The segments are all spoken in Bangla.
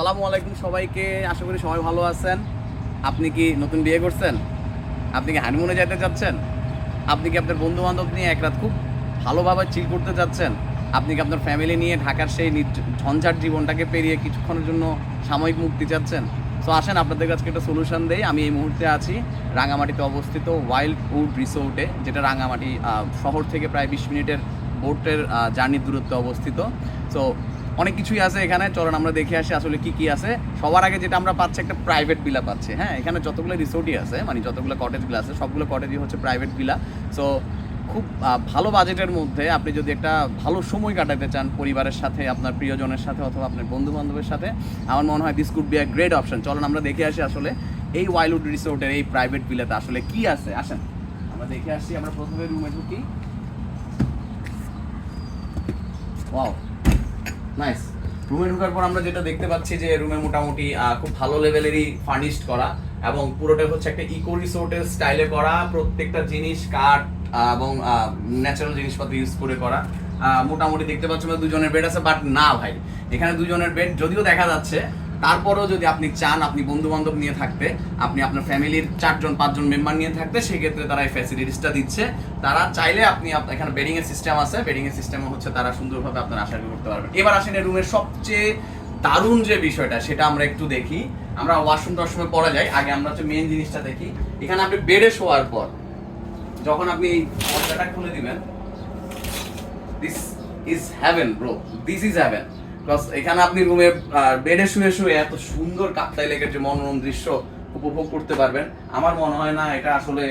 সালামু আলাইকুম সবাইকে। আশা করি সবাই ভালো আছেন। আপনি কি নতুন বিয়ে করছেন? আপনি কি হানিমুনে যেতে চাচ্ছেন আপনি কি আপনার বন্ধু বান্ধব নিয়ে এক রাত খুব ভালোভাবে চিল করতে চাচ্ছেন আপনি কি আপনার ফ্যামিলি নিয়ে ঢাকার সেই ঝঞ্ঝাট জীবনটাকে পেরিয়ে কিছুক্ষণের জন্য সাময়িক মুক্তি চাচ্ছেন? তো আসেন, আপনাদের কাছে একটা সলিউশন দেই। আমি এই মুহূর্তে আছি রাঙামাটিতে অবস্থিত ওয়াইল্ড উড রিসোর্টে যেটা রাঙামাটি শহর থেকে প্রায় বিশ মিনিটের বোটের জার্নির দূরত্বে অবস্থিত। সো অনেক কিছুই আছে এখানে। চলুন আমরা দেখে আসি আসলে কি কি আছে। সবার আগে যেটা আমরা পাচ্ছি একটা প্রাইভেট ভিলা পাচ্ছি। হ্যাঁ এখানে যতগুলো রিসোর্টই আছে মানে যতগুলো কটেজগুলো আছে, সবগুলো কটেজই হচ্ছে প্রাইভেট ভিলা সো খুব ভালো বাজেটের মধ্যে আপনি যদি একটা ভালো সময় কাটাতে চান পরিবারের সাথে, আপনার প্রিয়জনের সাথে অথবা আপনার বন্ধু বান্ধবের সাথে, আমার মনে হয় this could be a great option চলুন আমরা দেখে আসি আসলে এই ওয়াইলউড রিসোর্টের এই প্রাইভেট ভিলাতে আসলে কি আছে। আসেন, আমরা দেখে আসি, আমরা প্রথমে রুমে ঢুকি। নাইস রুমে ঢোকার পর আমরা যেটা দেখতে পাচ্ছি যে রুমে মোটামুটি খুব ভালো লেভেলেরই ফার্নিশড করা এবং পুরোটা হচ্ছে একটা ইকো রিসোর্টের স্টাইলে করা, প্রত্যেকটা জিনিস কাঠ এবং ন্যাচারাল জিনিসপত্র ইউজ করে করা। মোটামুটি দেখতে পাচ্ছি দুজনের বেড আছে বাট না ভাই, এখানে দুজনের বেড যদিও দেখা যাচ্ছে তারপরেও যদি আপনি চান আপনি বন্ধু বান্ধব নিয়ে থাকতে, আপনি আপনার ফ্যামিলির চারজন, পাঁচজন মেম্বার নিয়ে থাকতে, সেক্ষেত্রে তারা এই ফ্যাসিলিটিসটা দিচ্ছে। তারা চাইলে আপনি এখানে বেডিং এর সিস্টেম আছে। বেডিং এর সিস্টেম হচ্ছে তারা সুন্দরভাবে আপনার আশা করতে পারবেন এবার আসেন এই রুমের সবচেয়ে দারুণ যে বিষয়টা, সেটা আমরা একটু দেখি। আমরা ওয়াশরুম টশরুমে পরে যাই। আগে আমরা হচ্ছে মেন জিনিসটা দেখি। এখানে আপনি বেডে শোয়ার পর, যখন আপনি এই দরজাটা খুলে দিবেন this is heaven bro this is heaven because এখানে আপনি রুমে বেডে শুয়ে শুয়ে এত সুন্দর কাপ্তাই লেকের যে মনোরম দৃশ্য উপভোগ করতে পারবেন। আমার মনে হয় না এটা আসলে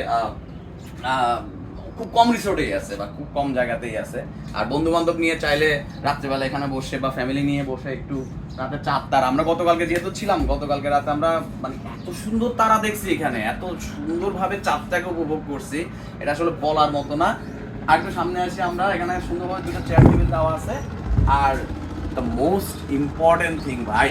খুব কম রিসোর্টেই আছে বা খুব কম জায়গাতেই আছে। আর বন্ধু বান্ধব নিয়ে চাইলে রাত্রেবেলা এখানে বসে বা ফ্যামিলি নিয়ে বসে একটু রাতে চাঁদ তারা। আমরা গতকালকে যেহেতু ছিলাম, গতকালকে রাতে আমরা মানে এত সুন্দর তারা দেখছি এখানে, এত সুন্দরভাবে চাঁদটাকে উপভোগ করছি। এটা আসলে বলার মতো না। আর একটু সামনে আসি আমরা, এখানে সুন্দরভাবে দুটো চেয়ার টেবিল দেওয়া আছে। আর দ্য মোস্ট ইম্পর্ট্যান্ট থিং ভাই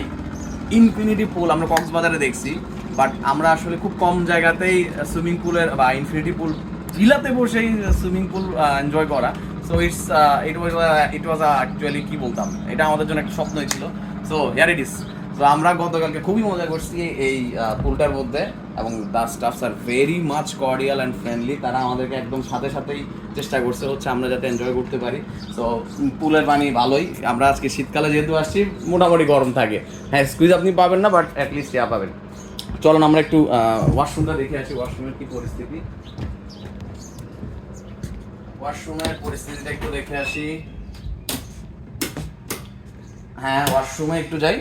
ইনফিনিটি পুল আমরা কক্সবাজারে দেখছি বাট আমরা আসলে খুব কম জায়গাতেই সুইমিং পুলের বা ইনফিনিটি পুল ভিলাতে বসেই সুইমিং পুল এনজয় করা। So it's it was it was actually কি বলতাম? এটা আমাদের জন্য একটা স্বপ্নই ছিল। সো হিয়ার ইট ইস তো আমরা গতকালকে খুবই মজা করছি এই পুলটার মধ্যে এবং the staffs are very much cordial and friendly তারা আমাদেরকে একদম সাথে সাথেই চেষ্টা করছে হচ্ছে আমরা যাতে এনজয় করতে পারি। তো পুলের পানি ভালোই। আমরা আজকে শীতকালে যেহেতু আসছি, মোটামুটি গরম থাকে। হ্যাঁ স্কুইজ আপনি পাবেন না বাট অ্যাটলিস্ট ইয়া পাবেন। চলুন, আমরা একটু ওয়াশরুমটা দেখে আসি ওয়াশরুমের কি পরিস্থিতি। ওয়াশরুমের পরিস্থিতিটা একটু দেখে আসি। হ্যাঁ ওয়াশরুমে একটু যাই।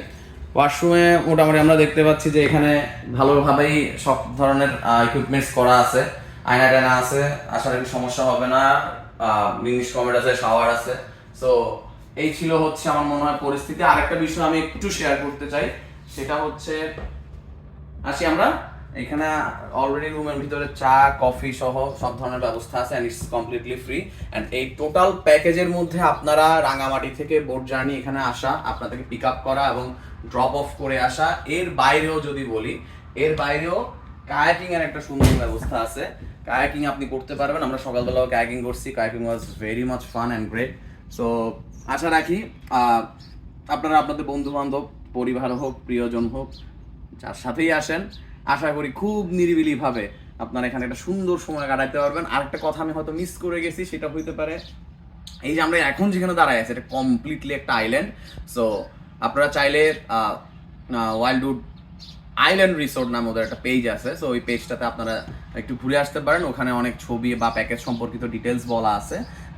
ওয়াশরুমে মোটামুটি আমরা দেখতে পাচ্ছি যে এখানে ভালোভাবেই সব ধরনের ইকুইপমেন্টস করা আছে। আয়না টায়না আছে আশা রাখি সমস্যা হবে না। ইংলিশ কমেন্ট আছে শাওয়ার আছে। সো এই ছিল হচ্ছে আমার মনে হয় পরিস্থিতি। আরেকটা বিষয় আমি একটু শেয়ার করতে চাই, সেটা হচ্ছে, আসি আমরা। এখানে অলরেডি রুমের ভিতরে চা কফি সহ সব ধরনের ব্যবস্থা আছে and it's completely free and এই টোটাল প্যাকেজের মধ্যে আপনারা রাঙামাটি থেকে বোট জার্নি এখানে আসা, আপনাদেরকে পিক আপ করা এবং ড্রপ অফ করে আসা। এর বাইরেও যদি বলি, এর বাইরেও কায়াকিং এর একটা সুন্দর ব্যবস্থা আছে। কায়াকিং আপনি করতে পারবেন, আমরা সকালবেলাও কায়াকিং করছি। Kayaking was very much fun and great so আশা রাখি আপনারা আপনাদের বন্ধু বান্ধব পরিবার হোক, প্রিয়জন হোক, যার সাথেই আসেন। আশা করি খুব নিরিবিলিভাবে আপনারা এখানে একটা সুন্দর সময় কাটাতে পারবেন। আরেকটা কথা আমি হয়তো মিস করে গেছি, সেটা হইতে পারে এই যে আমরা এখন যেখানে দাঁড়ায় আছি, এটা কমপ্লিটলি একটা আইল্যান্ড সো আপনারা চাইলে ওয়াইল্ডউড আইল্যান্ড রিসোর্ট নামে ওদের একটা পেজ আছে। সো ওই পেজটাতে আপনারা একটু ঘুরে আসতে পারেন। ওখানে অনেক ছবি বা প্যাকেজ সম্পর্কিত ডিটেলস বলা আছে।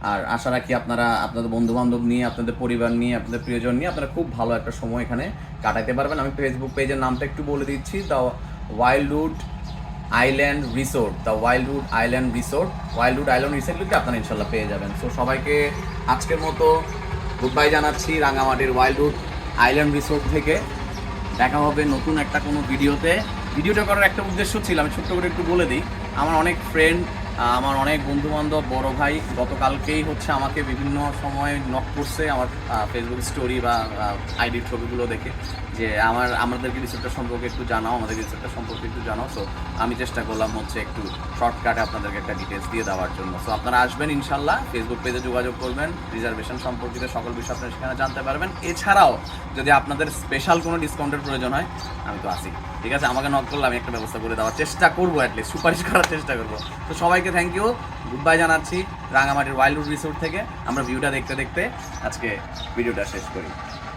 আর আশা রাখি আপনারা, আপনাদের বন্ধু বান্ধব নিয়ে, আপনাদের পরিবার নিয়ে, আপনাদের প্রিয়জন নিয়ে আপনারা খুব ভালো একটা সময় এখানে কাটাতে পারবেন। আমি ফেসবুক পেজের নামটা একটু বলে দিচ্ছি। The Wildwood Island Resort the Wildwood Island Resort Wildwood Island Resort লিখে আপনারা ইনশাল্লাহ পেয়ে যাবেন? সো সবাইকে আজকের মতো গুড বাই জানাচ্ছি রাঙামাটির ওয়াইল্ডউড আইল্যান্ড রিসোর্ট থেকে। দেখা হবে নতুন একটা কোনো ভিডিওতে। ভিডিওটা করার একটা উদ্দেশ্য ছিল, আমি ছোট্ট করে একটু বলে দিই। আমার অনেক ফ্রেন্ড আমার অনেক বন্ধু বান্ধব বড় ভাই গতকালকেই হচ্ছে আমাকে বিভিন্ন সময় নক করছে আমার ফেসবুক স্টোরি বা আইডির ছবিগুলো দেখে। যে আমার আমাদেরকে রিসোর্টটা সম্পর্কে একটু জানাও, আমাদের রিসোর্টটা সম্পর্কে একটু জানাও। সো আমি চেষ্টা করলাম হচ্ছে একটু শর্টকাটে আপনাদেরকে একটা ডিটেলস দিয়ে দেওয়ার জন্য। সো আপনারা আসবেন ইনশাল্লাহ ফেসবুক পেজে যোগাযোগ করবেন রিজার্ভেশন সম্পর্কিত সকল বিষয় আপনারা সেখানে জানতে পারবেন। এছাড়াও, যদি আপনাদের স্পেশাল কোনো ডিসকাউন্টের প্রয়োজন হয়, আমি তো আসি ঠিক আছে? আমাকে নক করলে আমি একটা ব্যবস্থা করে দেওয়ার চেষ্টা করব অ্যাটলিস্ট সুপারিশ করার চেষ্টা করব। তো সবাইকে থ্যাংক ইউ গুড বাই জানাচ্ছি, রাঙামাটির ওয়াইল্ড রিসোর্ট থেকে। আমরা ভিউটা দেখতে দেখতে আজকে ভিডিওটা শেষ করি।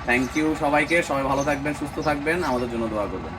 থ্যাংক ইউ সবাইকে সবাই ভালো থাকবেন সুস্থ থাকবেন আমাদের জন্য দোয়া করবেন।